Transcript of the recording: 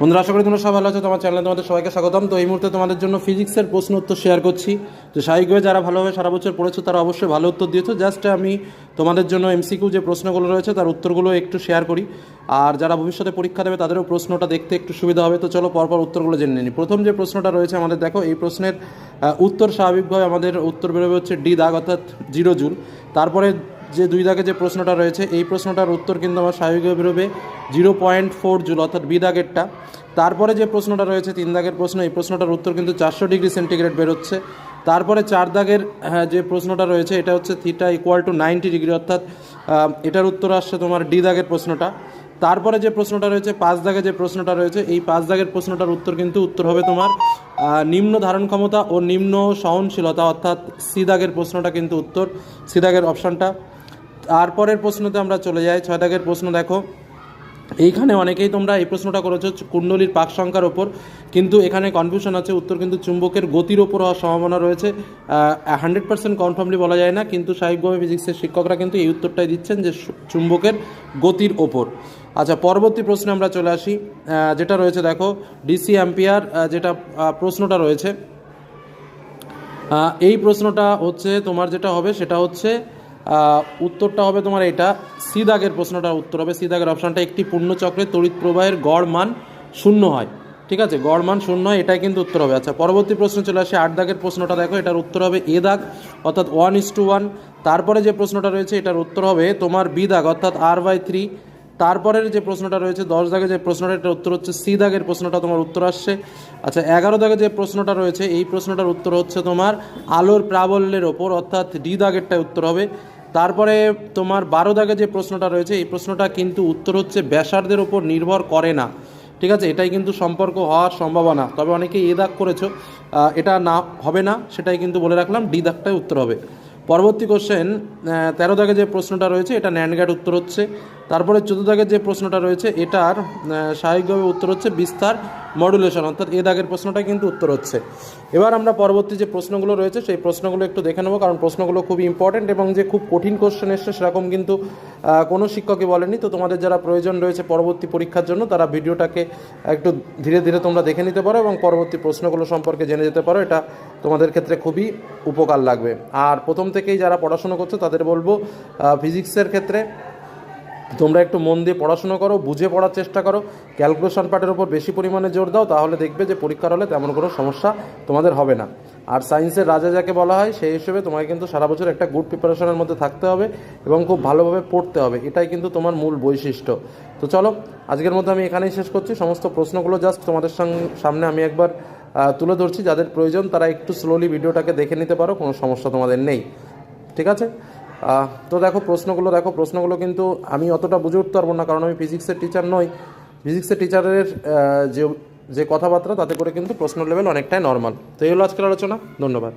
বন্ধুরা, আশা করি তোমরা সবাই ভালো আছো। তোমার চ্যানেলে তোমাদের সবাইকে স্বাগতম। তো এই মুহূর্তে তোমাদের জন্য ফিজিক্সের প্রশ্ন উত্তর শেয়ার করছি। তো স্বাভাবিকভাবে যারা ভালোভাবে সারা বছর পড়েছো, তারা অবশ্যই ভালো উত্তর দিয়েছ। জাস্ট আমি তোমাদের জন্য এমসিকিউ যে প্রশ্নগুলো রয়েছে, তার উত্তরগুলো একটু শেয়ার করি। আর যারা ভবিষ্যতে পরীক্ষা দেবে, তাদেরও প্রশ্নটা দেখতে একটু সুবিধা হবে। তো চলো পরপর উত্তরগুলো জেনে নিই। প্রথম যে প্রশ্নটা রয়েছে আমাদের, দেখো, এই প্রশ্নের উত্তর স্বাভাবিকভাবে আমাদের উত্তর বেরোবে হচ্ছে ডি দাগ, অর্থাৎ জিরো জুল তারপরে যে দুই দাগে যে প্রশ্নটা রয়েছে এই প্রশ্নটার উত্তর কিন্তু আমার স্বাভাবিকভাবে বেরোবে জিরো পয়েন্ট ফোর জুল অর্থাৎ বি দাগেরটা। তারপরে যে প্রশ্নটা রয়েছে তিন দাগের প্রশ্ন এই প্রশ্নটার উত্তর কিন্তু চারশো ডিগ্রি সেন্টিগ্রেড বেরোচ্ছে। তারপরে চার দাগের হ্যাঁ, যে প্রশ্নটা রয়েছে এটা হচ্ছে theta equal to ninety degree অর্থাৎ এটার উত্তর আসছে তোমার ডি দাগের প্রশ্নটা। তারপরে যে প্রশ্নটা রয়েছে পাঁচ দাগে যে প্রশ্নটা রয়েছে এই পাঁচ দাগের প্রশ্নটার উত্তর কিন্তু উত্তর হবে তোমার নিম্ন ধারণ ক্ষমতা ও নিম্ন সহনশীলতা অর্থাৎ সি দাগের প্রশ্নটা কিন্তু উত্তর সি দাগের অপশানটা। তারপরের প্রশ্নতে আমরা চলে যাই, ছয় দাগের প্রশ্ন দেখো। এইখানে অনেকেই তোমরা এই প্রশ্নটা করেছ, কুণ্ডলীর পাক সংখ্যার ওপর, কিন্তু এখানে কনফিউশন আছে, উত্তর কিন্তু চুম্বকের গতির ওপর হওয়ার সম্ভাবনা রয়েছে। হান্ড্রেড পার্সেন্ট কনফার্মলি বলা যায় না, কিন্তু স্বাভাবিকভাবে ফিজিক্সের শিক্ষকরা কিন্তু এই উত্তরটাই দিচ্ছেন যে চুম্বকের গতির ওপর। আচ্ছা পরবর্তী প্রশ্নে আমরা চলে আসি। যেটা রয়েছে দেখো ডিসি অ্যাম্পিয়ার যেটা প্রশ্নটা রয়েছে। এই প্রশ্নটা হচ্ছে, তোমার যেটা হবে সেটা হচ্ছে উত্তরটা হবে তোমার এটা। সি দাগের প্রশ্নটার উত্তর হবে। সি দাগের অপশানটা একটি পূর্ণচক্রে তড়িৎ প্রবাহের গড় মান শূন্য হয়। ঠিক আছে? গড় মান শূন্য হয়, এটাই কিন্তু উত্তর হবে। আচ্ছা পরবর্তী প্রশ্ন চলে আসে আট দাগের প্রশ্নটা। দেখো, এটার উত্তর হবে এ দাগ, অর্থাৎ ওয়ান ইস টু ওয়ান। তারপরে যে প্রশ্নটা রয়েছে, এটার উত্তর হবে তোমার বি দাগ, অর্থাৎ আর বাই থ্রি। তারপরের যে প্রশ্নটা রয়েছে, দশ দাগে যে প্রশ্নটা, এটার উত্তর হচ্ছে সি দাগের প্রশ্নটা, তোমার উত্তর আসছে। আচ্ছা এগারো দাগে যে প্রশ্নটা রয়েছে, এই প্রশ্নটার উত্তর হচ্ছে তোমার আলোর প্রাবল্যের ওপর, অর্থাৎ ডি দাগেরটা উত্তর হবে। তারপরে তোমার বারো দাগে যে প্রশ্নটা রয়েছে, এই প্রশ্নটা কিন্তু উত্তর হচ্ছে ব্যাসার্ধের ওপর নির্ভর করে না। ঠিক আছে? এটাই কিন্তু সম্পর্ক হওয়ার সম্ভাবনা। তবে অনেকে এ দাগ করেছ। এটা না, হবে না, সেটাই কিন্তু বলে রাখলাম। ডি দাগটাই উত্তর হবে। পরবর্তী কোশ্চেন তেরো দাগে যে প্রশ্নটা রয়েছে, এটা ন্যান্ডগ্যাট উত্তর হচ্ছে। তারপরে চোদ্দ দাগের যে প্রশ্নটা রয়েছে, এটার স্বাভাবিকভাবে উত্তর হচ্ছে বিস্তার মডুলেশন অর্থাৎ এ দাগের প্রশ্নটা কিন্তু উত্তর হচ্ছে। এবার আমরা পরবর্তী যে প্রশ্নগুলো রয়েছে, সেই প্রশ্নগুলো একটু দেখে নেব, কারণ প্রশ্নগুলো খুবই ইম্পর্টেন্ট এবং যে খুব কঠিন কোশ্চেন এসছে সেরকম কিন্তু কোনো শিক্ষকই বলেনি তো তোমাদের যারা প্রয়োজন রয়েছে পরবর্তী পরীক্ষার জন্য, তারা ভিডিওটাকে একটু ধীরে ধীরে তোমরা দেখে নিতে পারো এবং পরবর্তী প্রশ্নগুলো সম্পর্কে জেনে যেতে পারো। এটা তোমাদের ক্ষেত্রে খুবই উপকার লাগবে। আর প্রথম থেকেই যারা পড়াশোনা করছ, তাদের বলব ফিজিক্সের ক্ষেত্রে তোমরা একটু মন দিয়ে পড়াশোনা করো, বুঝে পড়ার চেষ্টা করো। ক্যালকুলেশন পার্টের উপর বেশি পরিমাণে জোর দাও, তাহলে দেখবে যে পরীক্ষার হলে তেমন কোনো সমস্যা তোমাদের হবে না। আর সায়েন্সের রাজা যাকে বলা হয়, সেই হিসেবে তোমাকে কিন্তু সারা বছর একটা গুড প্রিপারেশনের মধ্যে থাকতে হবে এবং খুব ভালোভাবে পড়তে হবে। এটাই কিন্তু তোমার মূল বৈশিষ্ট্য। তো চলো, আজকের মধ্যে আমি এখানেই শেষ করছি। সমস্ত প্রশ্নগুলো জাস্ট তোমাদের সামনে আমি একবার তুলে ধরছি। যাদের প্রয়োজন, তারা একটু স্লোলি ভিডিওটাকে দেখে নিতে পারো, কোনো সমস্যা তোমাদের নেই। ঠিক আছে? তো দেখো, প্রশ্নগুলো দেখো, প্রশ্নগুলো কিন্তু আমি অতটা বুঝে উঠতে পারব না, কারণ আমি ফিজিক্সের টিচার নই। ফিজিক্সের টিচারের যে যে কথাবার্তা, তাতে করে কিন্তু প্রশ্ন লেভেল অনেকটাই নর্মাল তো এই হলো আজকের আলোচনা। ধন্যবাদ।